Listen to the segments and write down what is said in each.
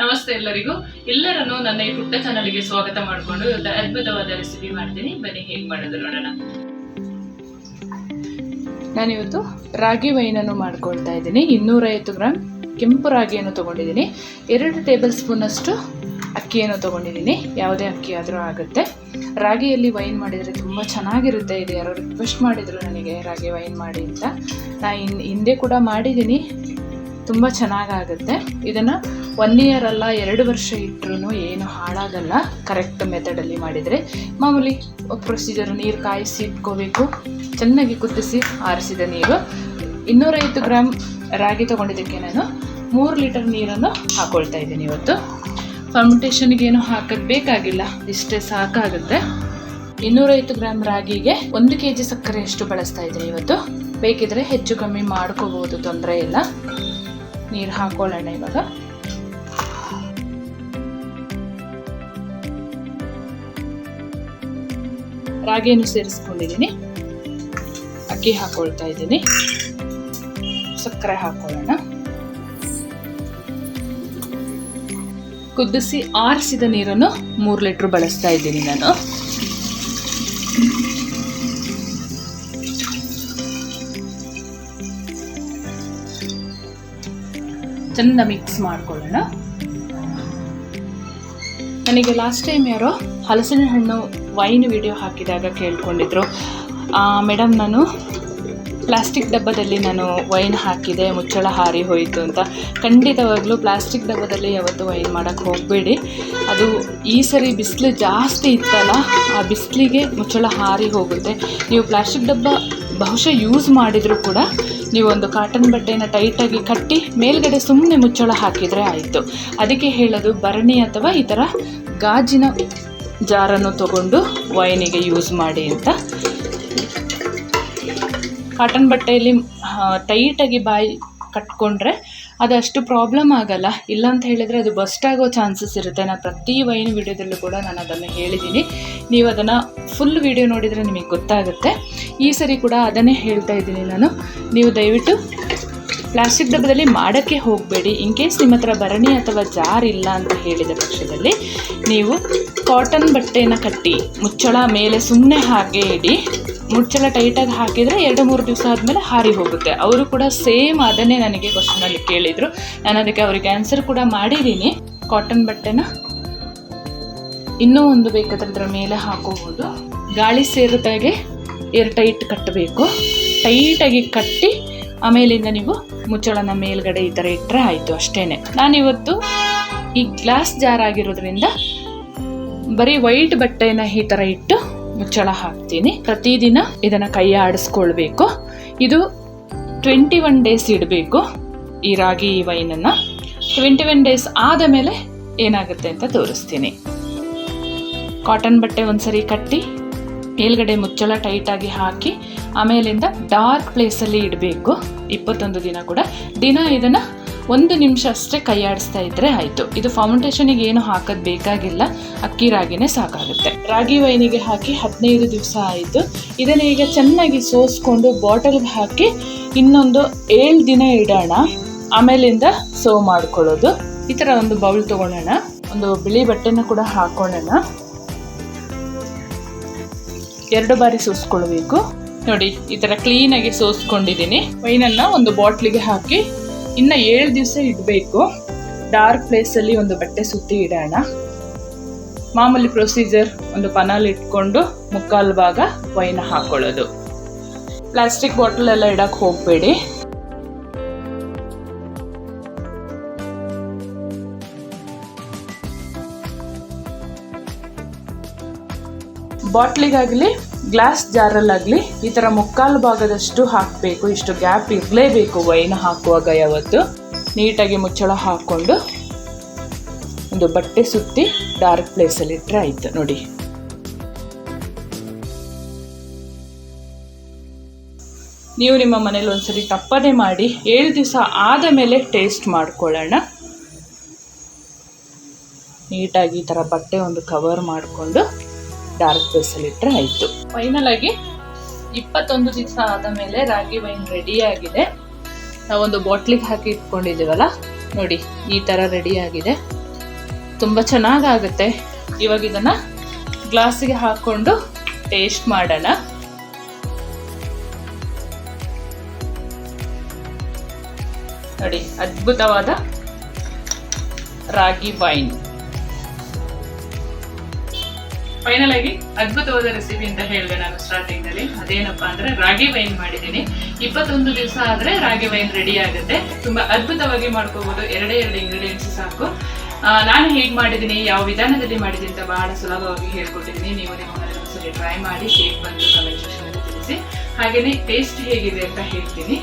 ನಮಸ್ತೆ ಎಲ್ಲರಿಗೂ. ಎಲ್ಲರನ್ನು ನನ್ನ ಈ ಪುಟ್ಟ ಚಾನಲ್ಗೆ ಸ್ವಾಗತ ಮಾಡಿಕೊಂಡು ಇವತ್ತು ಅದ್ಭುತವಾದ ರೆಸಿಪಿ ಮಾಡ್ತೀನಿ. ಬನ್ನಿ, ಹೇಗೆ ಮಾಡೋದು ನೋಡೋಣ. ನಾನಿವತ್ತು ರಾಗಿ ವೈನನ್ನು ಮಾಡ್ಕೊಳ್ತಾ ಇದ್ದೀನಿ. ಇನ್ನೂರೈವತ್ತು ಗ್ರಾಮ್ ಕೆಂಪು ರಾಗಿಯನ್ನು ತಗೊಂಡಿದ್ದೀನಿ. ಎರಡು ಟೇಬಲ್ ಸ್ಪೂನಷ್ಟು ಅಕ್ಕಿಯನ್ನು ತಗೊಂಡಿದ್ದೀನಿ. ಯಾವುದೇ ಅಕ್ಕಿ ಆದರೂ ಆಗುತ್ತೆ. ರಾಗಿಯಲ್ಲಿ ವೈನ್ ಮಾಡಿದರೆ ತುಂಬ ಚೆನ್ನಾಗಿರುತ್ತೆ. ಇದು ಯಾರೋ ರಿಕ್ವೆಸ್ಟ್ ಮಾಡಿದರು ನನಗೆ ರಾಗಿ ವೈನ್ ಮಾಡಿ ಅಂತ. ನಾನು ಹಿಂದೆ ಕೂಡ ಮಾಡಿದ್ದೀನಿ. ತುಂಬ ಚೆನ್ನಾಗಾಗುತ್ತೆ. ಇದನ್ನು ಒನ್ ಇಯರ್ ಅಲ್ಲ ಎರಡು ವರ್ಷ ಇಟ್ಟರು ಏನು ಹಾಳಾಗಲ್ಲ. ಕರೆಕ್ಟ್ ಮೆಥಡಲ್ಲಿ ಮಾಡಿದರೆ ಮಾಮೂಲಿ ಪ್ರೊಸೀಜರ್ ನೀರು ಕಾಯಿಸಿ ಇಟ್ಕೋಬೇಕು. ಚೆನ್ನಾಗಿ ಕುದಿಸಿ ಆರಿಸಿದ ನೀರು. ಇನ್ನೂರೈವತ್ತು ಗ್ರಾಮ್ ರಾಗಿ ತೊಗೊಂಡಿದ್ದಕ್ಕೆ ನಾನು ಮೂರು ಲೀಟರ್ ನೀರನ್ನು ಹಾಕೊಳ್ತಾ ಇದ್ದೀನಿ ಇವತ್ತು. ಫರ್ಮಿಟೇಷನ್ಗೇನು ಹಾಕೋದು ಬೇಕಾಗಿಲ್ಲ. ಇಷ್ಟೇ ಸಾಕಾಗುತ್ತೆ. ಇನ್ನೂರೈವತ್ತು ಗ್ರಾಮ್ ರಾಗಿಗೆ ಒಂದು ಕೆ ಜಿ ಸಕ್ಕರೆಯಷ್ಟು ಬಳಸ್ತಾ ಇದ್ದೀನಿ ಇವತ್ತು. ಬೇಕಿದ್ರೆ ಹೆಚ್ಚು ಕಮ್ಮಿ ಮಾಡ್ಕೋಬಹುದು ತೊಂದರೆ ಇಲ್ಲ. ನೀರು ಹಾಕೊಳ್ಳೋಣ ಇವಾಗ. ರಾಗಿಯನ್ನು ಸೇರಿಸ್ಕೊಂಡಿದ್ದೀನಿ. ಅಕ್ಕಿ ಹಾಕೊಳ್ತಾ ಇದ್ದೀನಿ. ಸಕ್ಕರೆ ಹಾಕೊಳ್ಳೋಣ. ಕುದಿಸಿ ಆರಿಸಿದ ನೀರನ್ನು ಮೂರು ಲೀಟ್ರ್ ಬಳಸ್ತಾ ಇದ್ದೀನಿ ನಾನು. ಚೆಂದ ಮಿಕ್ಸ್ ಮಾಡ್ಕೊಳ್ಳೋಣ. ನನಗೆ ಲಾಸ್ಟ್ ಟೈಮ್ ಯಾರೋ ಹಲಸಿನ ಹಣ್ಣು ವೈನ್ ವಿಡಿಯೋ ಹಾಕಿದಾಗ ಕೇಳ್ಕೊಂಡಿದ್ರು. ಮೇಡಮ್ ನಾನು ಪ್ಲಾಸ್ಟಿಕ್ ಡಬ್ಬದಲ್ಲಿ ನಾನು ವೈನ್ ಹಾಕಿದೆ, ಮುಚ್ಚಳ ಹಾರಿ ಹೋಯಿತು ಅಂತ. ಖಂಡಿತವಾಗ್ಲೂ ಪ್ಲಾಸ್ಟಿಕ್ ಡಬ್ಬದಲ್ಲಿ ಯಾವತ್ತೂ ವೈನ್ ಮಾಡೋಕ್ಕೆ ಹೋಗಬೇಡಿ. ಅದು ಈ ಸರಿ ಬಿಸಿಲು ಜಾಸ್ತಿ ಇತ್ತಲ್ಲ, ಆ ಬಿಸಿಲಿಗೆ ಮುಚ್ಚಳ ಹಾರಿ ಹೋಗುತ್ತೆ. ನೀವು ಪ್ಲಾಸ್ಟಿಕ್ ಡಬ್ಬ ಬಹುಶಃ ಯೂಸ್ ಮಾಡಿದರೂ ಕೂಡ ನೀವು ಒಂದು ಕಾಟನ್ ಬಟ್ಟೆನ ಟೈಟಾಗಿ ಕಟ್ಟಿ ಮೇಲ್ಗಡೆ ಸುಮ್ಮನೆ ಮುಚ್ಚಳ ಹಾಕಿದರೆ ಆಯಿತು. ಅದಕ್ಕೆ ಹೇಳೋದು ಭರಣಿ ಅಥವಾ ಈ ಥರ ಗಾಜಿನ ಜಾರನ್ನು ತಗೊಂಡು ವೈನಿಗೆ ಯೂಸ್ ಮಾಡಿ ಅಂತ. ಕಾಟನ್ ಬಟ್ಟೆಯಲ್ಲಿ ಟೈಟಾಗಿ ಬಾಯಿ ಕಟ್ಕೊಂಡ್ರೆ ಅದಷ್ಟು ಪ್ರಾಬ್ಲಮ್ ಆಗಲ್ಲ. ಇಲ್ಲ ಅಂತ ಹೇಳಿದರೆ ಅದು ಬಸ್ಟ್ ಆಗೋ ಚಾನ್ಸಸ್ ಇರುತ್ತೆ. ನಾನು ಪ್ರತಿ ವೈನ್ ವಿಡಿಯೋದಲ್ಲೂ ಕೂಡ ನಾನು ಅದನ್ನು ಹೇಳಿದ್ದೀನಿ. ನೀವು ಅದನ್ನು ಫುಲ್ ವಿಡಿಯೋ ನೋಡಿದರೆ ನಿಮಗೆ ಗೊತ್ತಾಗುತ್ತೆ. ಈ ಸರಿ ಕೂಡ ಅದನ್ನೇ ಹೇಳ್ತಾ ಇದ್ದೀನಿ ನಾನು. ನೀವು ದಯವಿಟ್ಟು ಪ್ಲಾಸ್ಟಿಕ್ ಡಬ್ಬದಲ್ಲಿ ಮಾಡೋಕ್ಕೆ ಹೋಗಬೇಡಿ. ಇನ್ ಕೇಸ್ ನಿಮ್ಮ ಹತ್ರ ಭರಣಿ ಅಥವಾ ಜಾರ್ ಇಲ್ಲ ಅಂತ ಹೇಳಿದ ಪಕ್ಷದಲ್ಲಿ ನೀವು ಕಾಟನ್ ಬಟ್ಟೆನ ಕಟ್ಟಿ ಮುಚ್ಚಳ ಮೇಲೆ ಸುಮ್ಮನೆ ಹಾಗೆ ಇಡಿ. ಮುಚ್ಚಳ ಟೈಟಾಗಿ ಹಾಕಿದರೆ ಎರಡು ಮೂರು ದಿವಸ ಆದಮೇಲೆ ಹಾರಿ ಹೋಗುತ್ತೆ. ಅವರು ಕೂಡ ಸೇಮ್ ಅದನ್ನೇ ನನಗೆ ಕ್ವಶನಲ್ಲಿ ಕೇಳಿದರು. ನಾನು ಅದಕ್ಕೆ ಅವರಿಗೆ ಆನ್ಸರ್ ಕೂಡ ಮಾಡಿದ್ದೀನಿ. ಕಾಟನ್ ಬಟ್ಟೆನ ಇನ್ನೂ ಒಂದು ಬೇಕಾದ್ರದ್ರ ಮೇಲೆ ಹಾಕೋಬೋದು. ಗಾಳಿ ಸೇರಿದಾಗೆ ಏರ್ ಟೈಟ್ ಕಟ್ಟಬೇಕು. ಟೈಟಾಗಿ ಕಟ್ಟಿ ಆಮೇಲಿಂದ ನೀವು ಮುಚ್ಚಳನ ಮೇಲ್ಗಡೆ ಈ ಥರ ಇಟ್ಟರೆ ಆಯಿತು ಅಷ್ಟೇ ನಾನಿವತ್ತು ಈ ಗ್ಲಾಸ್ ಜಾರ್ ಆಗಿರೋದ್ರಿಂದ ಬರೀ ವೈಟ್ ಬಟ್ಟೆನ ಈ ಥರ ಇಟ್ಟು ಮುಚ್ಚಳ ಹಾಕ್ತೀನಿ. ಪ್ರತಿದಿನ ಇದನ್ನು ಕೈ ಆಡಿಸ್ಕೊಳ್ಬೇಕು. ಇದು ಟ್ವೆಂಟಿ ಒನ್ ಡೇಸ್ ಇಡಬೇಕು ಈ ರಾಗಿ ವೈನನ್ನು. ಟ್ವೆಂಟಿ ಒನ್ ಡೇಸ್ ಆದ ಮೇಲೆ ಏನಾಗುತ್ತೆ ಅಂತ ತೋರಿಸ್ತೀನಿ. ಕಾಟನ್ ಬಟ್ಟೆ ಒಂದ್ಸರಿ ಕಟ್ಟಿ, ಮೇಲ್ಗಡೆ ಮುಚ್ಚಳ ಟೈಟಾಗಿ ಹಾಕಿ, ಆಮೇಲಿಂದ ಡಾರ್ಕ್ ಪ್ಲೇಸಲ್ಲಿ ಇಡಬೇಕು. ಇಪ್ಪತ್ತೊಂದು ದಿನ ಕೂಡ. ದಿನ ಇದನ್ನು ಒಂದು ನಿಮಿಷ ಅಷ್ಟೇ ಕೈಯಾಡಿಸ್ತಾ ಇದ್ರೆ ಆಯಿತು. ಇದು ಫೌಂಡೇಶನಿಗೆ ಏನು ಹಾಕೋದು ಬೇಕಾಗಿಲ್ಲ. ಅಕ್ಕಿ ರಾಗಿನೇ ಸಾಕಾಗುತ್ತೆ. ರಾಗಿ ವೈನಿಗೆ ಹಾಕಿ ಹದಿನೈದು ದಿವಸ ಆಯಿತು. ಇದನ್ನು ಈಗ ಚೆನ್ನಾಗಿ ಸೋಸ್ಕೊಂಡು ಬಾಟಲ್ಗೆ ಹಾಕಿ ಇನ್ನೊಂದು ಏಳು ದಿನ ಇಡೋಣ. ಆಮೇಲಿಂದ ಸರ್ವ್ ಮಾಡ್ಕೊಳ್ಳೋದು. ಈ ಥರ ಒಂದು ಬೌಲ್ ತೊಗೊಳೋಣ ಒಂದು ಬಿಳಿ ಬಟ್ಟೆನ ಕೂಡ ಹಾಕೊಳ್ಳೋಣ. ಎರಡು ಬಾರಿ ಸೋಸ್ಕೊಳ್ಬೇಕು. ನೋಡಿ, ಈ ಥರ ಕ್ಲೀನಾಗಿ ಸೋಸ್ಕೊಂಡಿದ್ದೀನಿ. ವೈನನ್ನು ಒಂದು ಬಾಟ್ಲಿಗೆ ಹಾಕಿ ಇನ್ನು ಏಳು ದಿವಸ ಇಡಬೇಕು. ಡಾರ್ಕ್ ಪ್ಲೇಸಲ್ಲಿ ಒಂದು ಬಟ್ಟೆ ಸುತ್ತಿ ಇಡೋಣ. ಮಾಮೂಲಿ ಪ್ರೊಸೀಜರ್ ಒಂದು ಪನಲ್ ಇಟ್ಕೊಂಡು ಮುಕ್ಕಾಲು ಭಾಗ ವೈನ್ ಹಾಕೊಳ್ಳೋದು. ಪ್ಲಾಸ್ಟಿಕ್ ಬಾಟಲ್ ಎಲ್ಲ ಇಡಕ್ಕೆ ಹೋಗಬೇಡಿ. ಬಾಟ್ಲಿಗಾಗಲಿ ಗ್ಲಾಸ್ ಜಾರಲ್ಲಾಗಲಿ ಈ ಥರ ಮುಕ್ಕಾಲು ಭಾಗದಷ್ಟು ಹಾಕಬೇಕು, ಇಷ್ಟು ಗ್ಯಾಪ್ ಇರಲೇಬೇಕು ವೈನ್ ಹಾಕುವಾಗ ಯಾವತ್ತು. ನೀಟಾಗಿ ಮುಚ್ಚಳ ಹಾಕ್ಕೊಂಡು ಒಂದು ಬಟ್ಟೆ ಸುತ್ತಿ ಡಾರ್ಕ್ ಪ್ಲೇಸಲ್ಲಿ ಇಟ್ಟರೆ ಆಯಿತು, ನೋಡಿ. ನೀವು ನಿಮ್ಮ ಮನೇಲಿ ಒಂದ್ಸರಿ ತಪ್ಪದೆ ಮಾಡಿ ಏಳು ದಿವಸ ಆದ ಮೇಲೆ ಟೇಸ್ಟ್ ಮಾಡ್ಕೊಳ್ಳೋಣ. ನೀಟಾಗಿ ಈ ಥರ ಬಟ್ಟೆ ಒಂದು ಕವರ್ ಮಾಡಿಕೊಂಡು ಡಾರ್ಕ್ ಪ್ಲೇಸಲ್ಲಿ ಇಟ್ಟರೆ ಆಯಿತು. ಫೈನಲ್ ಆಗಿ ಇಪ್ಪತ್ತೊಂದು ದಿವಸ ಆದ ಮೇಲೆ ರಾಗಿ ವೈನ್ ರೆಡಿ ಆಗಿದೆ. ನಾವೊಂದು ಬಾಟ್ಲಿಗೆ ಹಾಕಿ ಇಟ್ಕೊಂಡಿದ್ದೀವಲ್ಲ? ನೋಡಿ, ಈ ಥರ ರೆಡಿ ಆಗಿದೆ. ತುಂಬ ಚೆನ್ನಾಗಾಗುತ್ತೆ. ಇವಾಗ ಇದನ್ನು ಗ್ಲಾಸಿಗೆ ಹಾಕ್ಕೊಂಡು ಟೇಸ್ಟ್ ಮಾಡೋಣ. ನೋಡಿ, ಅದ್ಭುತವಾದ ರಾಗಿ ವೈನ್ ಫೈನಲ್ ಆಗಿ ಅದ್ಭುತವಾದ ರೆಸಿಪಿ ಅಂತ ಹೇಳಿದೆ ನಾನು ಸ್ಟಾರ್ಟಿಂಗ್ನಲ್ಲಿ ಅದೇನಪ್ಪಾ ಅಂದ್ರೆ ರಾಗಿ ವೈನ್ ಮಾಡಿದ್ದೀನಿ. ಇಪ್ಪತ್ತೊಂದು ದಿವಸ ಆದ್ರೆ ರಾಗಿ ವೈನ್ ರೆಡಿ ಆಗುತ್ತೆ. ತುಂಬಾ ಅದ್ಭುತವಾಗಿ ಮಾಡ್ಕೋಬಹುದು ಎರಡೇ ಎರಡು ಇಂಗ್ರೀಡಿಯೆಂಟ್ಸ್ ಸಾಕು. ನಾನು ಹೇಗೆ ಮಾಡಿದ್ದೀನಿ, ಯಾವ ವಿಧಾನದಲ್ಲಿ ಮಾಡಿದ್ದೀನಿ ಅಂತ ಬಹಳ ಸುಲಭವಾಗಿ ಹೇಳ್ಕೊಟ್ಟಿದ್ದೀನಿ. ನೀವು ನಿಮ್ಮ ಮನೆಯಲ್ಲಿ ಟ್ರೈ ಮಾಡಿ ಹೇಗೆ ಬಂದು ಕಮೆಂಟ್ ಸೆಕ್ಷನ್ ತಿಳಿಸಿ. ಹಾಗೇನೆ ಟೇಸ್ಟ್ ಹೇಗಿದೆ ಅಂತ ಹೇಳ್ತೀನಿ.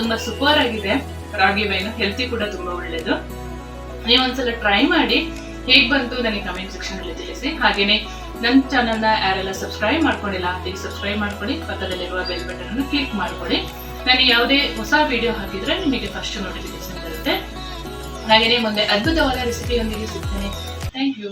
ತುಂಬಾ ಸೂಪರ್ ಆಗಿದೆ ರಾಗಿ ವೈನ್ ಹೆಲ್ತಿ ಕೂಡ ತುಂಬಾ ಒಳ್ಳೇದು. ನೀವೊಂದ್ಸಲ ಟ್ರೈ ಮಾಡಿ ಹೇಗ್ ಬಂತು ನನಗೆ ಕಮೆಂಟ್ ಸೆಕ್ಷನ್ ಅಲ್ಲಿ ತಿಳಿಸಿ. ಹಾಗೇನೆ ನನ್ನ ಚಾನಲ್ನ ಯಾರೆಲ್ಲ ಸಬ್ಸ್ಕ್ರೈಬ್ ಮಾಡ್ಕೊಂಡಿಲ್ಲ ಪ್ಲೀಸ್ ಸಬ್ಸ್ಕ್ರೈಬ್ ಮಾಡ್ಕೊಳ್ಳಿ, ಪಕ್ಕದಲ್ಲಿರುವ ಬೆಲ್ ಬಟನ್ ಅನ್ನು ಕ್ಲಿಕ್ ಮಾಡ್ಕೊಳ್ಳಿ. ನಾನು ಯಾವುದೇ ಹೊಸ ವಿಡಿಯೋ ಹಾಕಿದ್ರೆ ನಿಮಗೆ ಫಸ್ಟ್ ನೋಟಿಫಿಕೇಶನ್ ಬರುತ್ತೆ. ಹಾಗೇನೆ ಮುಂದೆ ಅದ್ಭುತವಾದ ರೆಸಿಪಿಯೊಂದಿಗೆ ಸಿಗ್ತೇನೆ. Thank you